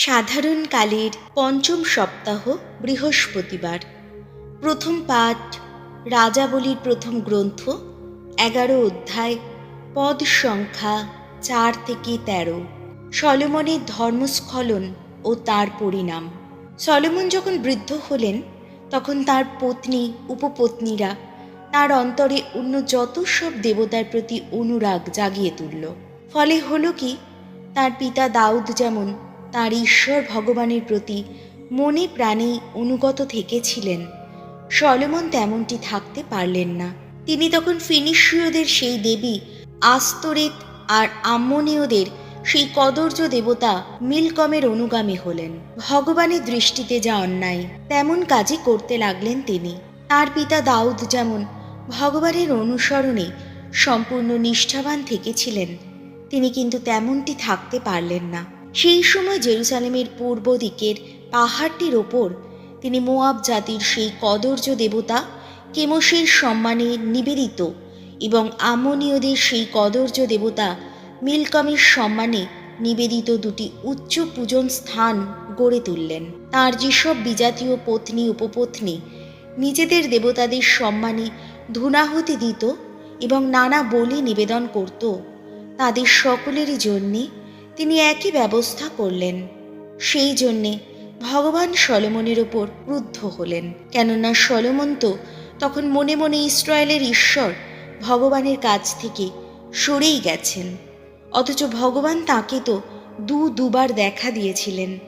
সাধারণকালের পঞ্চম সপ্তাহ বৃহস্পতিবার। প্রথম পাঠ, রাজাবলীর প্রথম গ্রন্থ, এগারো অধ্যায়, পদ সংখ্যা চার থেকে তেরো। সলোমনের ধর্মস্খলন ও তার পরিণাম। সলোমন যখন বৃদ্ধ হলেন, তখন তার পত্নী, উপপত্নীরা তার অন্তরে অন্য যত সব দেবতার প্রতি অনুরাগ জাগিয়ে তুলল। ফলে হলো কি, তার পিতা দাউদ যেমন তার ঈশ্বর ভগবানের প্রতি মনে প্রাণে অনুগত থেকেছিলেন। সলোমন তেমনটি থাকতে পারলেন না। তিনি তখন ফিনিশীয়দের সেই দেবী আস্তরিত আর আম্মনীয়দের সেই কদর্য দেবতা মিলকমের অনুগামী হলেন। ভগবানের দৃষ্টিতে যা অন্যায়, তেমন কাজই করতে লাগলেন তিনি। তার পিতা দাউদ যেমন ভগবানের অনুসরণে সম্পূর্ণ নিষ্ঠাবান থেকেছিলেন, তিনি কিন্তু তেমনটি থাকতে পারলেন না। সেই সময় জেরুসালেমের পূর্ব দিকের পাহাড়টির ওপর তিনি মোয়াব জাতির সেই কদর্য দেবতা কেমসের সম্মানে নিবেদিত এবং আমনীয়দের সেই কদর্য দেবতা মিলকমের সম্মানে নিবেদিত দুটি উচ্চ পূজন স্থান গড়ে তুললেন। তার যেসব বিজাতীয় পত্নী, উপপত্নী নিজেদের দেবতাদের সম্মানে ধূনাহতি দিত এবং নানা বলি নিবেদন করত, তাদের সকলেরই জন্যে তিনি একই ব্যবস্থা করলেন। সেই জন্যে ভগবান সলমনের ওপর ক্রুদ্ধ হলেন। কেননা সলমন তো তখন মনে মনে ইসরায়েলের ঈশ্বর ভগবানের কাছ থেকে সরেই গেছেন। অথচ ভগবান তাকে তো দু দুবার দেখা দিয়েছিলেন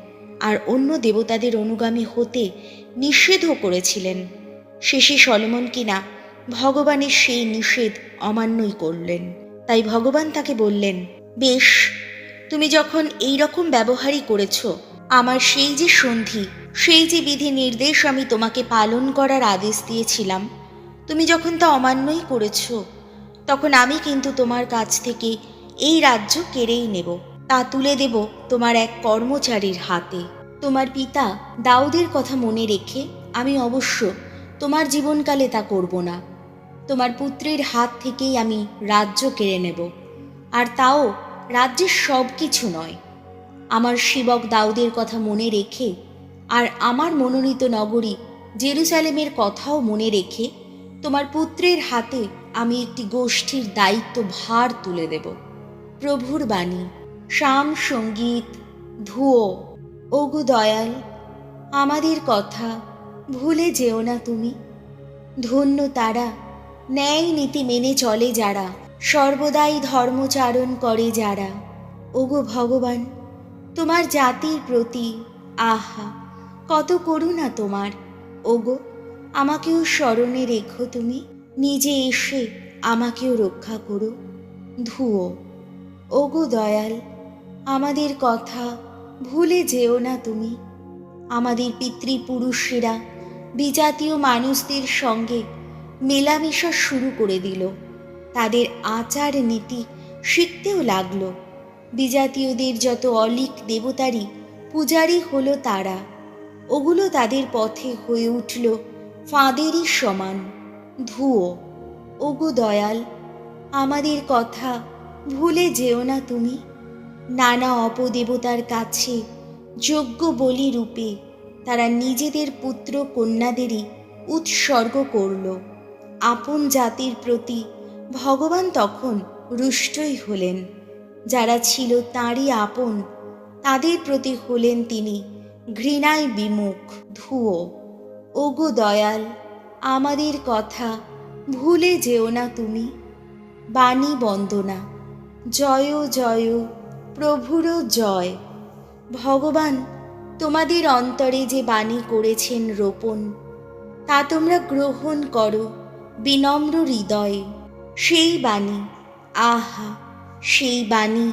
আর অন্য দেবতাদের অনুগামী হতে নিষেধও করেছিলেন। শেষে সলমন কিনা ভগবানের সেই নিষেধ অমান্যই করলেন। তাই ভগবান তাকে বললেন, বেশ তুমি যখন এই রকম ব্যবহারই করেছ, আমার সেই যে সন্ধি, সেই যে বিধি নির্দেশ আমি তোমাকে পালন করার আদেশ দিয়েছিলাম, তুমি যখন তা অমান্যই করেছ, তখন আমি কিন্তু তোমার কাছ থেকে এই রাজ্য কেড়েই নেব। তা তুলে দেব তোমার এক কর্মচারীর হাতে। তোমার পিতা দাউদের কথা মনে রেখে আমি অবশ্য তোমার জীবনকালে তা করব না। তোমার পুত্রের হাত থেকেই আমি রাজ্য কেড়ে নেব। আর তাও রাজ্যের সব কিছু নয়। আমার শিবক দাউদের কথা মনে রেখে আর আমার মনোনীত নগরী জেরুসালেমের কথাও মনে রেখে তোমার পুত্রের হাতে আমি একটি গোষ্ঠীর দায়িত্ব ভার তুলে দেব। প্রভুর বাণী, শাম সংগীত, ধুয়ো ওগু দয়াল, আমাদের কথা ভুলে যেও না তুমি। ধন্য তারা, ন্যায় নীতি মেনে চলে যারা। সর্বদাই ধর্মচারণ করে যারা। ওগো ভগবান, তোমার জাতির প্রতি আহা, কত করুণা তোমার। ওগো, আমাকেও স্মরণে রেখো তুমি, নিজে এসে আমাকেও রক্ষা করো। ধুয়ো। ওগো দয়াল, আমাদের কথা ভুলে যেও না তুমি। আমাদের পিতৃপুরুষেরা বিজাতীয় মানুষদের সঙ্গে মেলামেশা শুরু করে দিল। তাদের আচার নীতি শিখতেও লাগল। বিজাতীয়দের যত অলিক দেবতারই পূজারই হলো তারা। ওগুলো তাদের পথে হয়ে উঠল ফাঁদেরই সমান। ধুয়ো, ওগো দয়াল, আমাদের কথা ভুলে যেও না তুমি। নানা অপদেবতার কাছে যোগ্য বলি রূপে তারা নিজেদের পুত্র কন্যাদেরই উৎসর্গ করল। আপন জাতির প্রতি ভগবান তখন রুষ্টই হলেন। যারা ছিল তাঁরই আপন, তাদের প্রতি হলেন তিনি ঘৃণায় বিমুখ ধুয়ো। ওগো দয়াল, আমাদের কথা ভুলে যেও না তুমি। বাণী বন্দনা, জয় জয় প্রভুর জয়। ভগবান, তোমাদের অন্তরে যে বাণী করেছেন রোপণ, তা তোমরা গ্রহণ করো বিনম্র হৃদয়ে। সেই বাণী, আহা, সেই বাণী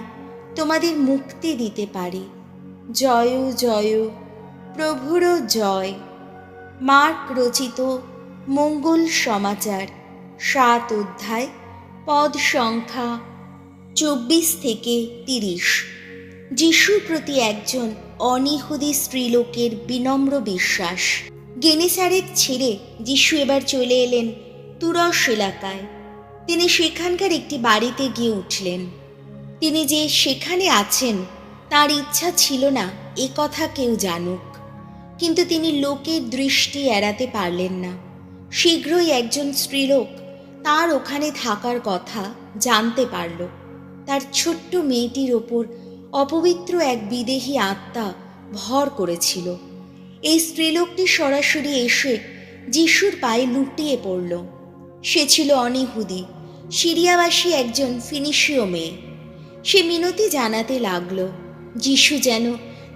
তোমাদের মুক্তি দিতে পারে। জয় জয়, প্রভুর জয়। মার্ক রচিত মঙ্গল সমাচার, সাত অধ্যায়, পদ সংখ্যা চব্বিশ থেকে তিরিশ। যিশুর প্রতি একজন অনিহুদি স্ত্রীলোকের বিনম্র বিশ্বাস। গেনেসারেত ছেড়ে যিশু এবার চলে এলেন তুরস এলাকায়। তিনি সেখানকার একটি বাড়িতে গিয়ে উঠলেন। তিনি যে সেখানে আছেন, তার ইচ্ছা ছিল না এ কথা কেউ জানুক। কিন্তু তিনি লোকের দৃষ্টি এড়াতে পারলেন না। শীঘ্রই একজন স্ত্রীলোক তার ওখানে থাকার কথা জানতে পারল। তার ছোট্ট মেয়েটির ওপর অপবিত্র এক বিদেহী আত্মা ভর করেছিল। এই স্ত্রীলোকটি সরাসরি এসে যিশুর পায়ে লুটিয়ে পড়ল। সে ছিল অনিহুদি। সিরিয়াবাসী একজন ফিনিশীয় মেয়ে। সে মিনতি জানাতে লাগল, যিশু যেন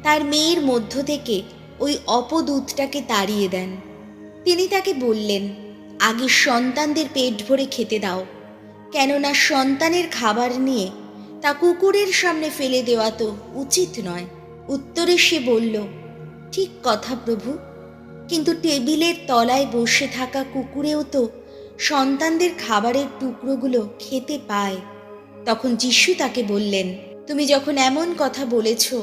তার মেয়ের মধ্য থেকে ওই অপদূতটাকে তাড়িয়ে দেন। তিনি তাকে বললেন, আগে সন্তানদের পেট ভরে খেতে দাও, কেননা সন্তানের খাবার নিয়ে তা কুকুরের সামনে ফেলে দেওয়া তো উচিত নয়। উত্তরে সে বলল, ঠিক কথা প্রভু, কিন্তু টেবিলের তলায় বসে থাকা কুকুরেও তো সন্তানদের খাবারের টুকরোগুলো খেতে পায়। তখন যিশু তাকে বললেন, তুমি যখন এমন কথা বলেছ,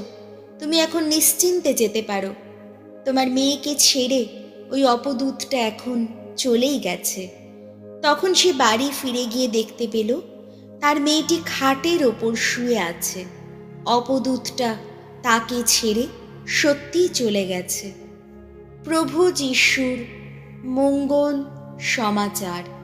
তুমি এখন নিশ্চিন্তে যেতে পারো। তোমার মেয়েকে ছেড়ে ওই অপদূতটা এখন চলেই গেছে। তখন সে বাড়ি ফিরে গিয়ে দেখতে পেল, তার মেয়েটি খাটের ওপর শুয়ে আছে। অপদূতটা তাকে ছেড়ে সত্যিই চলে গেছে। প্রভু যিশুর মঙ্গল সমাচার।